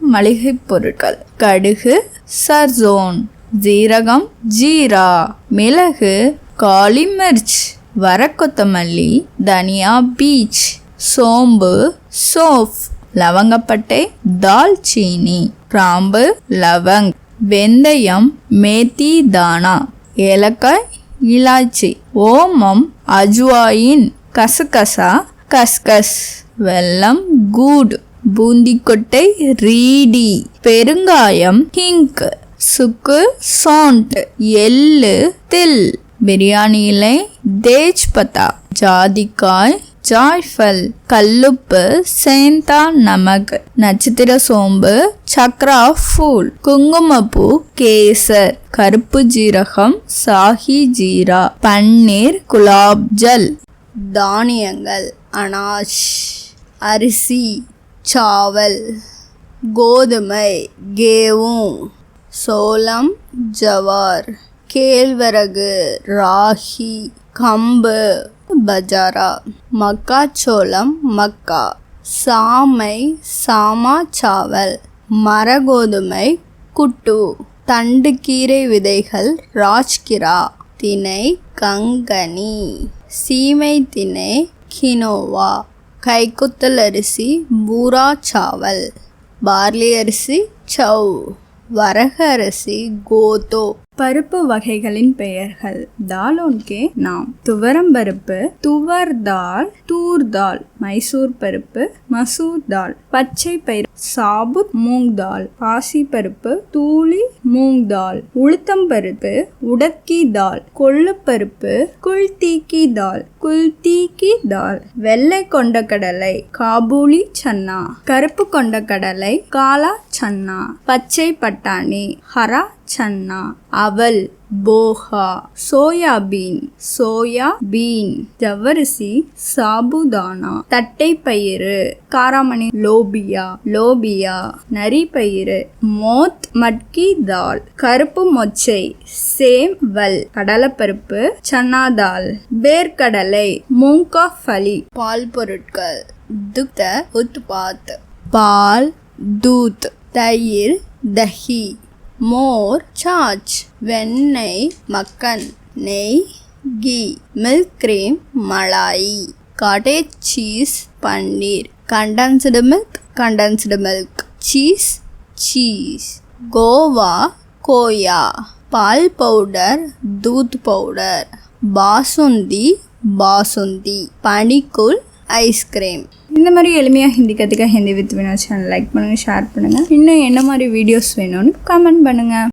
மளிகை பொருட்கள். கடுகு சர்சோன் ஜீரகம் ஜீரா மிளகு காளி மிர்ச் வரக்கொத்தமல்லி தனியா பீச் சோம்பு சோஃப் லவங்கப்பட்டை தால்ச்சீனி கிராம்பு லவங் வெந்தயம் மேத்தி தானா ஏலக்காய் இலாச்சி ஓமம் அஜ்வாயின் கசகசா கஸ்கஸ் வெல்லம் கூடு. பூந்திக்கொட்டை ரீடி பெருங்காயம் ஹிங்க் சுக்கு சாண்ட் எள்ளு தில் பிரியாணி இலை தேஜ்பத்தா ஜாதிக்காய் ஜாய்ஃபல் கல்லுப்பு சேந்தா நமக் நட்சத்திர சோம்பு சக்ரா ஃபூல் குங்குமப்பூ கேசர் கருப்பு ஜீரகம் சாஹி ஜீரா பன்னீர் குலாப் ஜல் தானியங்கள் அனாஷ் அரிசி. சாவல் கோதுமை கேவும் சோளம் ஜவார் கேழ்வரகு ராகி கம்பு பஜாரா மக்காச்சோளம் மக்கா சாமை சாமா சாவல் மரகோதுமை குட்டு தண்டுக்கீரை விதைகள் ராஜ்கிரா திணை கங்கனி சீமை திணை கினோவா கைக்குத்தல் அரிசி பூரா சாவல். பார்லி அரிசி சவ் வரகு அரிசி கோதோ. பருப்பு வகைகளின் பெயர்கள். தாலோன்கே நாம். துவரம் பருப்பு துவர் தால் தூர் தால் மைசூர் பருப்பு மசூர் தால் பச்சை பயிர் சாபுத் மூங் தால் பாசி பருப்பு தூளி மூங் தால் உளுத்தம் பருப்பு உடக்கி தால் கொள்ளு பருப்பு குல்தீக்கி தால் குல்தீக்கி தால் வெள்ளை கொண்ட கடலை காபூலி சன்னா கருப்பு கொண்ட கடலை காலா சன்னா பச்சை பட்டாணி ஹரா சன்னா அவல் போஹா சோயாபீன் சோயா பீன் ஜவ்வரிசி சாபுதானா தட்டை பயிறு காராமணி லோபியா லோபியா நரி பயிறு மோத் மட்கி தால் கருப்பு மொச்சை சேம் வல் கடலைப்பருப்பு சன்னா தால் வேர்க்கடலை மூங்கா ஃபலி பால் பொருட்கள் துக்த உத்பாத் பால் தூத் தயிர் தஹி. மோர் சார்ஜ் வெண்ணெய் மக்கன் நெய் ghee milk cream Malay cottage cheese paneer condensed milk condensed milk cheese cheese khoa khoya பால் பவுடர் தூத் பவுடர் பாசுந்தி பாசுந்தி பனிக்குள் ஐஸ்கிரீம். இந்த மாதிரி எளிமையாக ஹிந்தி கற்றுக்க Hindi with Vina channel like பண்ணுங்கள் ஷேர் பண்ணுங்கள் இன்னும் என்ன மாதிரி வீடியோஸ் வேணும்னு கமெண்ட் பண்ணுங்கள்